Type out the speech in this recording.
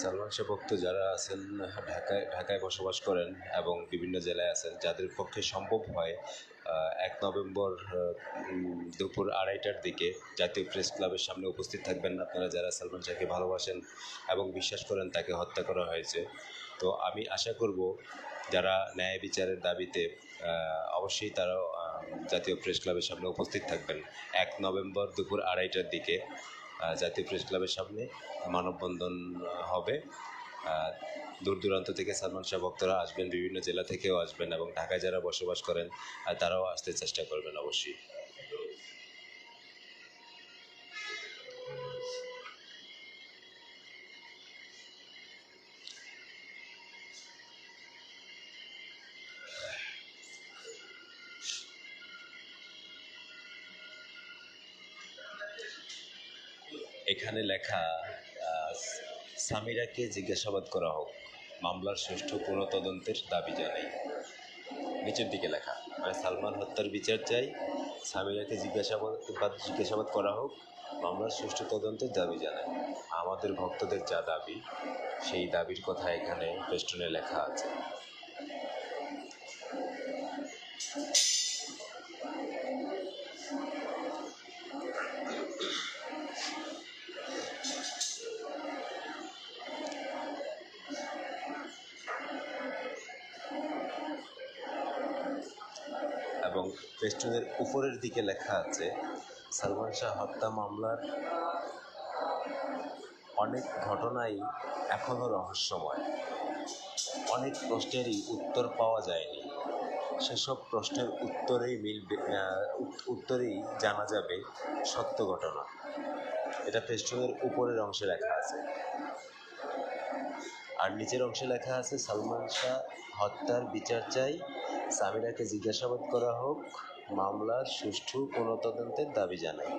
সালমান শাহ ভক্ত যারা আছেন, ঢাকায় ঢাকায় বসবাস করেন এবং বিভিন্ন জেলায় আছেন, যাদের পক্ষে সম্ভব হয় এক নভেম্বর দুপুর আড়াইটার দিকে জাতীয় প্রেস ক্লাবের সামনে উপস্থিত থাকবেন আপনারা যারা সালমান শাহকে ভালোবাসেন এবং বিশ্বাস করেন তাকে হত্যা করা হয়েছে। তো আমি আশা করব যারা ন্যায় বিচারের দাবিতে অবশ্যই তারা জাতীয় প্রেস ক্লাবের সামনে উপস্থিত থাকবেন। এক নভেম্বর দুপুর আড়াইটার দিকে জাতীয় প্রেস ক্লাবের সামনে মানববন্ধন হবে। দূর দূরান্ত থেকে সালমান শাহ ভক্তরা আসবেন, বিভিন্ন জেলা থেকেও আসবেন এবং ঢাকায় যারা বসবাস করেন তারাও আসতে চেষ্টা করবেন অবশ্যই। এখানে লেখা সামিরাকে জিজ্ঞাসাবাদ করা হোক, মামলার সুষ্ঠু পুনঃতদন্তের দাবি জানাই। নিচের দিকে লেখা মানে সালমান হত্যার বিচার চাই, সামিরাকে জিজ্ঞাসাবাদ জিজ্ঞাসাবাদ করা হোক, মামলার সুষ্ঠু তদন্তের দাবি জানাই। আমাদের ভক্তদের যা দাবি, সেই দাবির কথা এখানে পেস্টনে লেখা আছে। এবং পেস্টনের উপরের দিকে লেখা আছে, সালমান শাহ হত্যা মামলার অনেক ঘটনাই এখনও রহস্যময়। অনেক প্রশ্নেরই উত্তর পাওয়া যায়নি। সেসব প্রশ্নের উত্তরেই মিলবে উত্তরেই জানা যাবে সত্য ঘটনা। এটা ফেস্টুনের উপরের অংশে লেখা আছে। আর নিচের অংশে লেখা আছে, সালমান শাহ হত্যার বিচার চাই সামিরাকে জিজ্ঞাসাবাদ করা হোক মামলার সুষ্ঠু পুনঃতদন্তের দাবি জানায়।